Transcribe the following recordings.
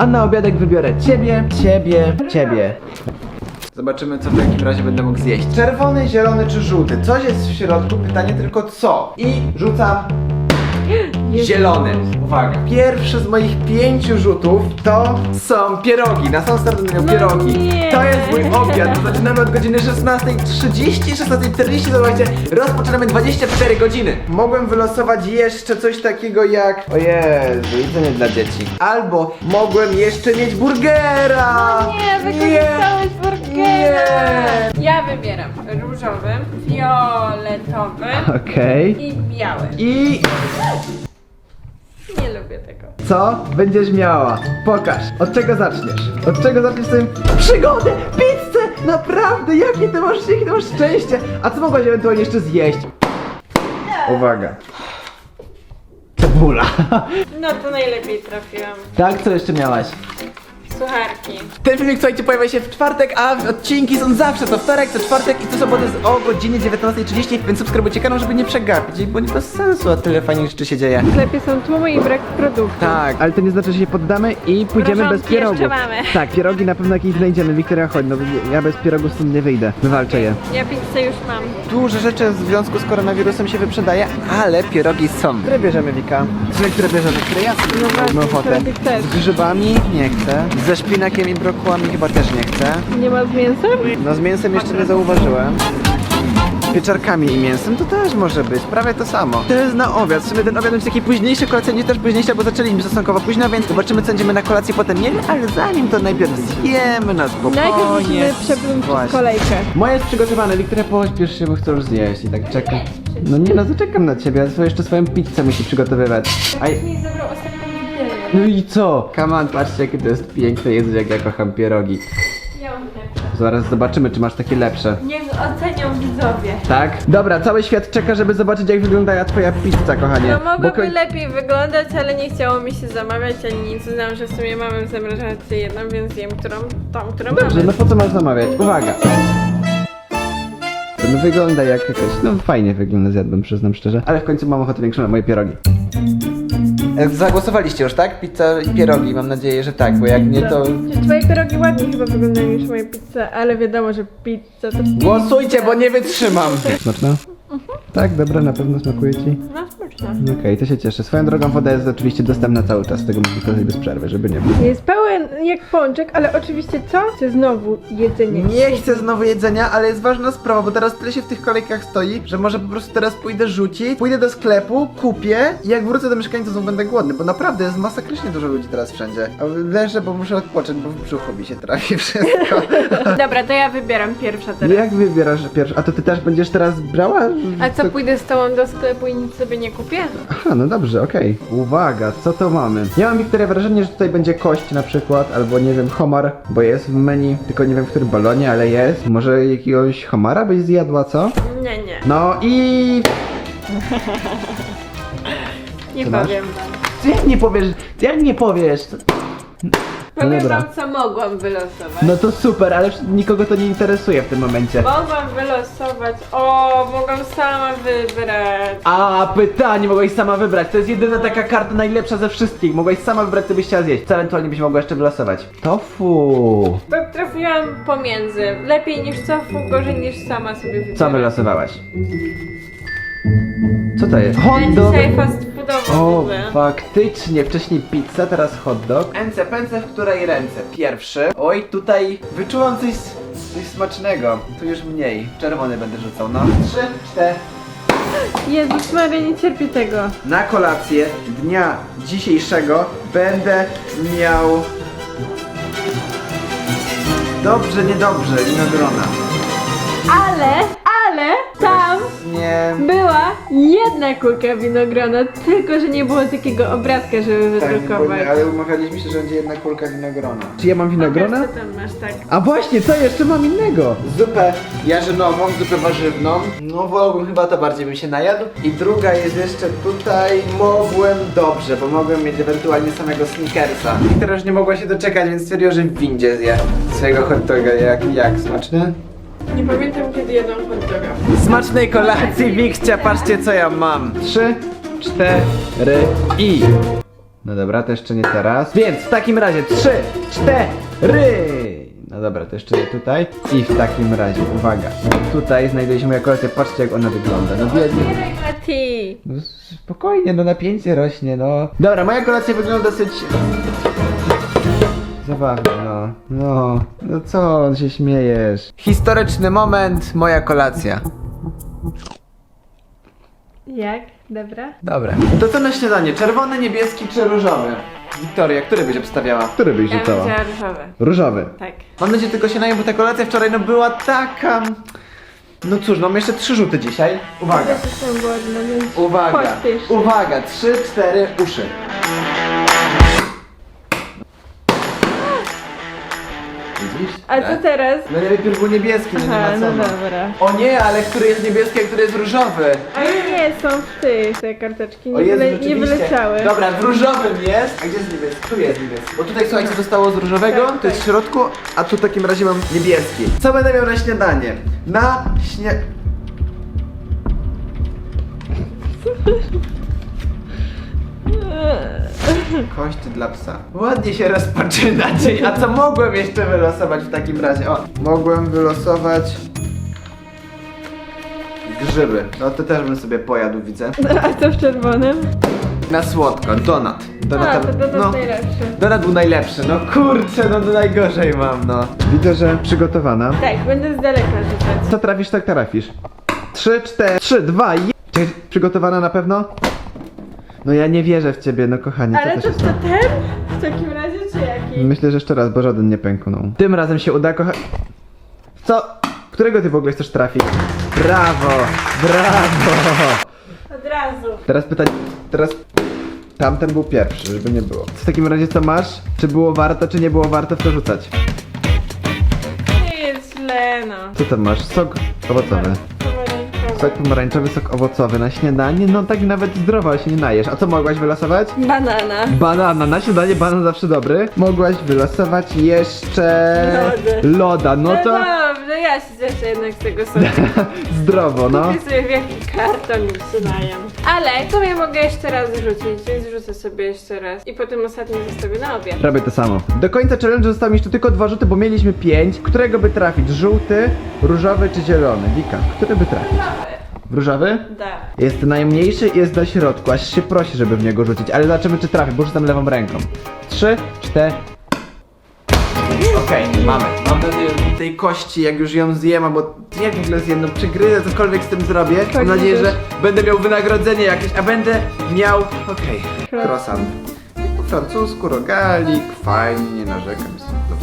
A na obiadek wybiorę ciebie, ciebie, ciebie. Zobaczymy, co w takim razie będę mógł zjeść. Czerwony, zielony czy żółty? Coś jest w środku, pytanie tylko co. I rzucam zielony. Uwaga. Pierwszy z moich pięciu rzutów to są pierogi. Na sam start będę miał No pierogi. nie. To jest mój obiad. Zaczynamy od godziny 16.30, 16.40. Zobaczcie, rozpoczynamy 24 godziny. Mogłem wylosować jeszcze coś takiego jak... O Jezu, jedzenie dla dzieci. Albo mogłem jeszcze mieć burgera. No Nie, wykorzystałeś burgera. Ja wybieram różowy, fioletowy Okej. i biały. I Nie lubię tego. co będziesz miała? Pokaż. Od czego zaczniesz? Od czego zaczniesz sobie przygodę? Pizzę! Naprawdę, jakie ty masz, jakie ty masz szczęście! A co mogłaś ewentualnie jeszcze zjeść? Uwaga. Cebula. No to najlepiej trafiłam. tak, co jeszcze miałaś? Sucharki. Ten filmik, słuchajcie, pojawia się w czwartek, a odcinki są zawsze co wtorek, co czwartek i co sobotę z- o godzinie 19.30, więc subskrybujcie kanał, żeby nie przegapić, bo nie bez sensu, a tyle fajnych rzeczy się dzieje. W sklepie są tłumy i brak produktów. Tak, ale to nie znaczy, że się poddamy i pójdziemy bez Mrożonki pierogów. jeszcze mamy. Tak, pierogi na pewno jakieś znajdziemy. Wiktoria, chodź, no ja bez pierogów stąd nie wyjdę. Wywalczę je. Ja pizzę już mam. Dużo rzeczy w związku z koronawirusem się wyprzedaje, ale pierogi są. Które bierzemy, Wika? Które, które bierzemy? Które ja sobie No mam ochotę. ty chcesz? Z grzybami? Nie chcę. Ze szpinakiem i brokułami chyba też nie chcę. Nie ma z mięsem? No z mięsem jeszcze nie zauważyłem. Pieczarkami i mięsem to też może być, prawie to samo. To jest na obiad, w sumie ten obiad będzie taki późniejszy, kolacja nie też późniejsza, bo zaczęliśmy stosunkowo późno, więc zobaczymy co będziemy na kolację potem mieli, ale zanim to najpierw zjemy na spokojnie. Najpierw musimy przez Właśnie. kolejkę. Moje jest przygotowane, Wiktoria pośpiesz się, bo chcę już zjeść i tak czekam. No nie no, zaczekam na ciebie, ale jeszcze swoją pizzę musi przygotowywać. A... Nie zabrał ostatnią widelę. No i co? On, patrzcie jakie to jest piękne, Jezu jak ja kocham pierogi. Ja mam lepsze. Zaraz zobaczymy, czy masz takie lepsze. Niech ocenią widzowie. Tak? Dobra, cały świat czeka, żeby zobaczyć jak wygląda twoja pizza, kochanie. No mogłoby lepiej wyglądać, ale nie chciało mi się zamawiać ani nic. Znam, że w sumie mamy w zamrażarce jedną, więc wiem, którą, tą, którą Dobrze, mamy. no po co masz zamawiać? Uwaga! To no wygląda jak jakaś... No fajnie wygląda, zjadłbym, przyznam szczerze. Ale w końcu mam ochotę większą na moje pierogi. E, Zagłosowaliście już, tak? Pizza i pierogi, mam nadzieję, że tak, bo jak nie to... Twoje pierogi ładniej chyba wyglądają niż moje pizze, ale wiadomo, że pizza to Głosujcie, bo nie wytrzymam! Smaczna? Tak, dobra, na pewno smakuje ci. No smaczne. Okej, to się cieszę. Swoją drogą woda jest oczywiście dostępna cały czas, tego można korzystać bez przerwy, żeby nie było. Jest pełen jak pączek, ale oczywiście co? Chcę znowu jedzenie. Nie chcę znowu jedzenia, ale jest ważna sprawa, bo teraz tyle się w tych kolejkach stoi, że może po prostu teraz pójdę rzucić, pójdę do sklepu, kupię i jak wrócę do mieszkania, to znów będę głodny, bo naprawdę jest masakrycznie dużo ludzi teraz wszędzie. A leżę, bo muszę odpocząć, bo w brzuchu mi się trafi wszystko. Dobra, to ja wybieram pierwsza No teraz. jak wybierasz pierwszy? A to ty też będziesz teraz brała? A co, pójdę z tobą do sklepu i nic sobie nie kupię? Aha, no dobrze, okej. Uwaga, co to mamy? Ja mam, Wiktoria, wrażenie, że tutaj będzie kość na przykład, albo nie wiem, homar, bo jest w menu, tylko nie wiem w którym balonie, ale jest. Może jakiegoś homara byś zjadła, co? Nie, nie. No i... Nie Co masz? powiem wam. Ty jak nie powiesz, ty jak nie powiesz? Powiem dobra. wam, co mogłam wylosować. No to super, ale nikogo to nie interesuje w tym momencie. Mogłam wylosować. O, mogłam sama wybrać. A, pytanie, mogłaś sama wybrać. To jest jedyna taka karta najlepsza ze wszystkich. Mogłaś sama wybrać, co byś chciała zjeść. Co ewentualnie byś mogła jeszcze wylosować. Tofu. To trafiłam pomiędzy. Lepiej niż tofu, gorzej niż sama sobie wybieram. Co wylosowałaś? Co to jest? Hot dog. dzisiaj fast O, faktycznie. Wcześniej pizza, teraz hot dog. Ręce, pęce, w której ręce? Pierwszy. Oj, tutaj wyczułam coś, coś smacznego. Tu już mniej. Czerwony będę rzucał, no. Trzy, cztery. Jezus Maria, nie cierpię tego. Na kolację dnia dzisiejszego będę miał... Dobrze, niedobrze, winogrona. Ale, ale tam Nie... była jedna kulka winogrona, tylko że nie było takiego obrazka, żeby Tak, wydrukować. nie, ale umawialiśmy się, że będzie jedna kulka winogrona. Czy ja mam winogrona? Pokaż, co tam masz, tak. A właśnie, co jeszcze mam innego? Zupę jarzynową, zupę warzywną. No wolałbym chyba to bardziej bym się najadł. I druga jest jeszcze tutaj. Mogłem dobrze, bo mogłem mieć ewentualnie samego snickersa. I teraz nie mogła się doczekać, więc stwierdziła, że w windzie zje swojego hot doga. Jak, jak smaczny? Nie pamiętam kiedy jadłam hot doga. Smacznej kolacji, Wikcia, patrzcie co ja mam. Trzy, cztery i... No dobra, to jeszcze nie teraz. Więc w takim razie trzy, cztery. No dobra, to jeszcze nie tutaj. I w takim razie, uwaga. Tutaj znajduje się moja kolekcja. Patrzcie jak ona wygląda. No biednie. Mati! No spokojnie, no napięcie rośnie, no. Dobra, moja kolacja wygląda dosyć... Zabawnie, no. No, no co, on się śmiejesz. Historyczny moment, moja kolacja. Jak? Dobra? Dobra. To co na śniadanie? Czerwony, niebieski czy różowy? Wiktoria, który byś obstawiała? Który byś Ja bym wzięła różowe. Różowy. Tak. Mam nadzieję tylko się najem, bo ta kolacja wczoraj no była taka... No cóż, mam jeszcze trzy rzuty dzisiaj. Uwaga. Jestem głodna, więc Uwaga, pośpiesz. uwaga, trzy, cztery, uszy. A co teraz? No najpierw był niebieski, no nie Aha, ma no co. dobra. O nie, ale który jest niebieski, a który jest różowy? A nie, są w tych, te karteczki, O nie, Jezu, wyle, nie rzeczywiście. wyleciały. Dobra, w różowym jest. A gdzie jest niebieski? Tu jest niebieski. Bo tutaj słuchajcie, zostało z różowego, Tak, to jest w tak. środku, a tu w takim razie mam niebieski. Co będę miał na śniadanie? Na śnie... Kość dla psa. Ładnie się rozpoczyna dzień. A co mogłem jeszcze wylosować w takim razie? O, mogłem wylosować grzyby. No to też bym sobie pojadł, widzę. A co w czerwonym? Na słodko, donat. Donat, A, to donat no, najlepszy. donat był najlepszy. No kurczę, no to najgorzej mam, no. Widzę, że przygotowana. Tak, będę z daleka rzucać. Co trafisz, tak trafisz. Trzy, cztery, trzy, dwa, je... Czekaj, przygotowana na pewno? No ja nie wierzę w ciebie, no kochanie, Ale to, to ten? W takim razie czy jaki? Myślę, że jeszcze raz, bo żaden nie pęknął. Tym razem się uda, kocha... Co? Którego ty w ogóle chcesz trafić? Brawo! Brawo! Od razu. Teraz pytanie, teraz... Tamten był pierwszy, żeby nie było. W takim razie co masz? Czy było warto, czy nie było warto w to rzucać? Nie jest źle, no. Co tam masz? Sok owocowy. Sok pomarańczowy, sok owocowy na śniadanie? No tak nawet zdrowo się nie najesz. A co mogłaś wylosować? Banana. Banana, na śniadanie banan zawsze dobry. Mogłaś wylosować jeszcze... Lody. Loda, no No to dobrze, ja się cieszę jednak z tego soku. zdrowo, no. Kupię sobie wielki karton i przynajem. Ale to ja mogę jeszcze raz rzucić, więc rzucę sobie jeszcze raz. I potem ostatni zostawię na obiad. Robię to samo. Do końca challenge zostały mi jeszcze tylko dwa rzuty, bo mieliśmy pięć. Którego by trafić? Żółty, różowy czy zielony? Wika, który by trafić? Różowy? Da. Jest najmniejszy i jest na środku, aż się prosi, żeby w niego rzucić, ale zobaczymy czy trafi, bo rzucam lewą ręką. Trzy, cztery. Okej, mamy. Mam nadzieję, że tej kości, jak już ją zjem, albo jak w ogóle zjem, no przygryzę, cokolwiek z tym zrobię. Mam nadzieję, że będę miał wynagrodzenie jakieś, a będę miał, okej, Croissant. croissant. Po francusku, rogalik, fajnie, nie narzekam.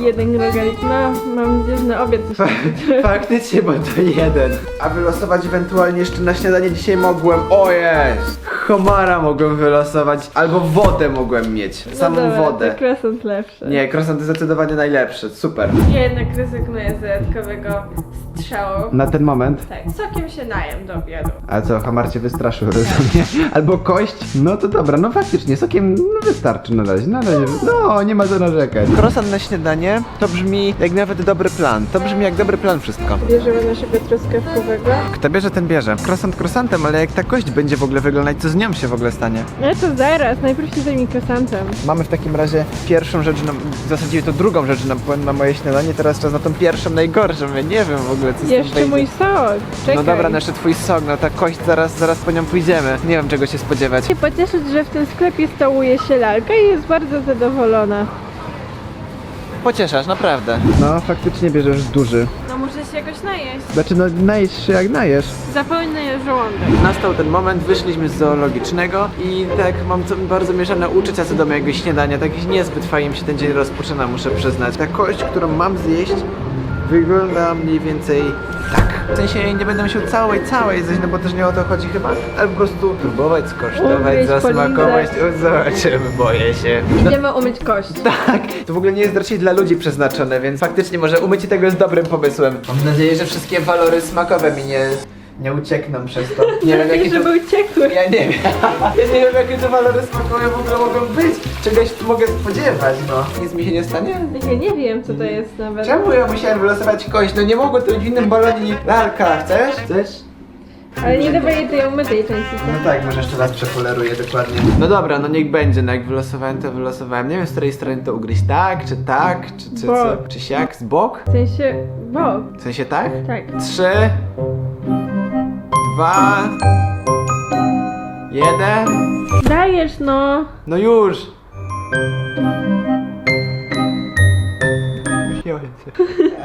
Jeden rogalik. No, mam nadzieję, że na obiad coś Faktycznie, bo to jeden. A wylosować ewentualnie jeszcze na śniadanie dzisiaj mogłem. O jest! Homara mogłem wylosować, albo wodę mogłem mieć. No Samą dobra, wodę. To croissant lepszy. Nie, croissant jest zdecydowanie najlepszy. Super. Ja jednak rezygnuję z dodatkowego strzału. Na ten moment. Tak, sokiem się najem do obiadu. A co, Hamar cię wystraszył, rozumiem? Albo kość? No to dobra, no faktycznie, sokiem no wystarczy na razie. No, ale nie, no, nie ma co narzekać. Croissant na śniadanie to brzmi jak nawet dobry plan. To brzmi jak dobry plan wszystko. Bierzemy naszego truskawkowego. Kto bierze, ten bierze. Croissant croissantem, ale jak ta kość będzie w ogóle wyglądać, co z nią się w ogóle stanie? Ale to zaraz, najpierw się zajmij croissantem. Mamy w takim razie pierwszą rzecz, na, w zasadzie to drugą rzecz na, na moje śniadanie, teraz czas na tą pierwszą, najgorszą, ja nie wiem w ogóle co z tym Jeszcze wejdzie. mój sok. Czekaj. No dobra, no jeszcze twój sok, no ta kość, zaraz, zaraz po nią pójdziemy. Nie wiem czego się spodziewać. się pocieszyć, że w tym sklepie stołuje się lalka i jest bardzo zadowolona. Pocieszasz, naprawdę. No, faktycznie bierzesz duży. No muszę się jakoś najeść. Znaczy, no najesz się jak najesz. Zapełnię żołądek. Nastał ten moment, wyszliśmy z zoologicznego i tak mam co, bardzo mieszane uczucia co do mojego śniadania. Tak niezbyt fajnie mi się ten dzień rozpoczyna, muszę przyznać. Ta kość, którą mam zjeść, wygląda mniej więcej tak. W sensie nie będę musiał całej, całej zjeść, no bo też nie o to chodzi chyba, ale po prostu próbować, skosztować, Ugryźć, zasmakować. polizać. O, Zobaczymy, boję się. Idziemy umyć kość. Tak, to w ogóle nie jest raczej dla ludzi przeznaczone, więc faktycznie może umycie tego jest dobrym pomysłem. Mam nadzieję, że wszystkie walory smakowe mi nie, nie uciekną przez to. Nie wiem jakie to... żeby uciekły. Ja nie wiem. Ja nie wiem jakie te walory smakowe w ogóle mogą być. Czegoś tu mogę spodziewać, no. Nic mi się nie stanie? Ja nie wiem co to jest nawet. Czemu ja musiałem wylosować kość? No nie mogło to być w innym balonie. Lalka, chcesz? Chcesz? Ale nie dawaj tej umytej części, co? No tak, może jeszcze raz przepoleruję dokładnie. No dobra, no niech będzie, no jak wylosowałem, to wylosowałem. Nie wiem, z której strony to ugryźć, tak, czy tak, czy, czy, Bok. co, czy siak, z bok? W sensie, bo, W sensie tak? tak. Trzy, dwa, jeden. Dajesz no. No już!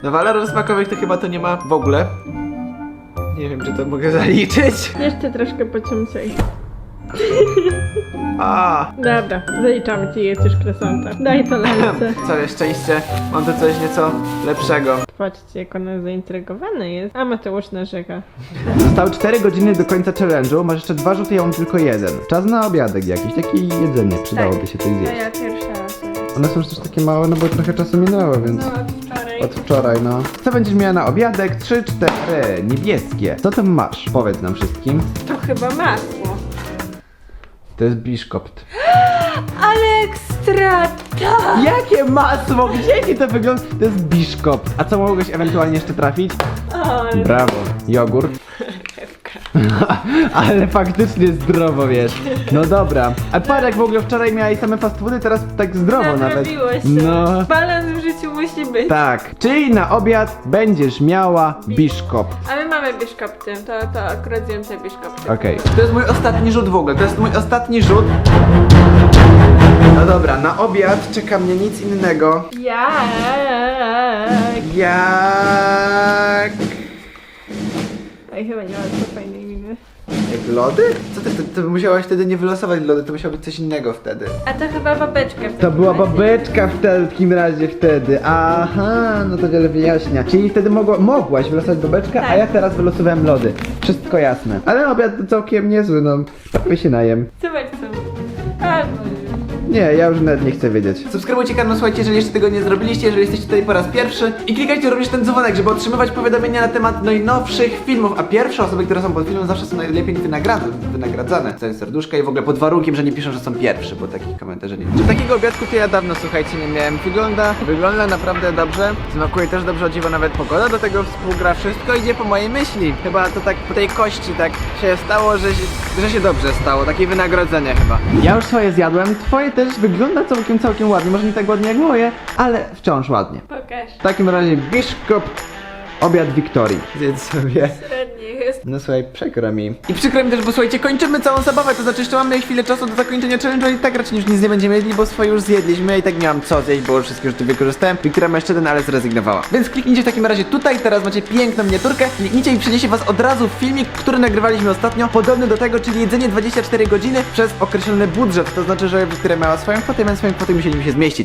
No walorów smakowych to chyba to nie ma w ogóle. Nie wiem, czy to mogę zaliczyć. Jeszcze troszkę pociącaj. A, Dobra, zaliczamy ci, jest już kresanta. Daj to lalce. całe szczęście. Mam tu coś nieco lepszego. Patrzcie, jak ona zaintrygowana jest. A Mateusz narzeka. Zostały 4 godziny do końca challenge'u, masz jeszcze dwa rzuty, ja mam tylko jeden. Czas na obiadek jakiś, taki jedzenie, przydałoby się coś zjeść. ja pierwsza raz. One są już też takie małe, no bo trochę czasu minęło, więc... No, od wczoraj. Od wczoraj, no. Co będziesz miała na obiadek? 3, 4, niebieskie. Co tam masz? Powiedz nam wszystkim. To chyba masło. To jest biszkopt. Ale ekstra! Tak! Jakie masło? Gdzie ci to wygląda? To jest biszkopt. A co mogłeś ewentualnie jeszcze trafić? Ale Brawo. Jogurt. Ale faktycznie zdrowo, wiesz. No dobra. A parę jak w ogóle wczoraj miałeś same fast foody, teraz tak zdrowo nawet. nadrobiło się. No. Balans w życiu musi być. Tak. Czyli na obiad będziesz miała biszkopt. A my mamy biszkopty. To, to akurat zjem te biszkopty. Okej. To jest mój ostatni rzut w ogóle, to jest mój ostatni rzut. No dobra, na obiad czeka mnie nic innego Jak? jak... Ej, chyba nie ma. Jak lody? Co ty, ty, ty musiałaś wtedy nie wylosować lody, to musiało być coś innego wtedy. A to chyba babeczka. w To takim była razie. babeczka w takim razie wtedy. Aha, no to wiele wyjaśnia. Czyli wtedy mogła, mogłaś wylosować babeczkę, a Tak. ja teraz wylosowałem lody. Wszystko jasne. Ale obiad całkiem niezły, no. Prawie się najem. Zobacz Nie, ja już nawet nie chcę wiedzieć. Subskrybujcie kanał, słuchajcie, jeżeli jeszcze tego nie zrobiliście, jeżeli jesteście tutaj po raz pierwszy i klikajcie również ten dzwonek, żeby otrzymywać powiadomienia na temat najnowszych filmów, a pierwsze osoby, które są pod filmem zawsze są najlepiej wynagradzane, wynagradzane. Całe serduszka i w ogóle pod warunkiem, że nie piszą, że są pierwszy, bo takich komentarzy nie Czy takiego obiadku to ja dawno, słuchajcie, nie miałem. Wygląda, wygląda naprawdę dobrze, smakuje też dobrze, o dziwo nawet pogoda do tego współgra, wszystko idzie po mojej myśli. Chyba to tak po tej kości tak się stało, że się, że się dobrze stało, takie wynagrodzenie chyba. Ja już swoje zjadłem, twoje też wygląda całkiem, całkiem ładnie. Może nie tak ładnie jak moje, ale wciąż ładnie. pokaż. W takim razie biszkopt, obiad Wiktorii. Zjedz sobie. No słuchaj, przykro mi. I przykro mi też, bo słuchajcie, kończymy całą zabawę, to znaczy jeszcze mamy chwilę czasu do zakończenia challenge'u i tak raczej już nic nie będziemy jedli, bo swoje już zjedliśmy i tak nie mam co zjeść, bo już wszystkie rzuty wykorzystałem. Wiktoria ma jeszcze jeden, ale zrezygnowała. Więc kliknijcie w takim razie tutaj, teraz macie piękną miniaturkę, kliknijcie i przeniesie was od razu filmik, który nagrywaliśmy ostatnio, podobny do tego, czyli jedzenie 24 godziny przez określony budżet, to znaczy, że Wiktoria miała swoją kwotę, więc swoją kwotę musieliśmy się zmieścić.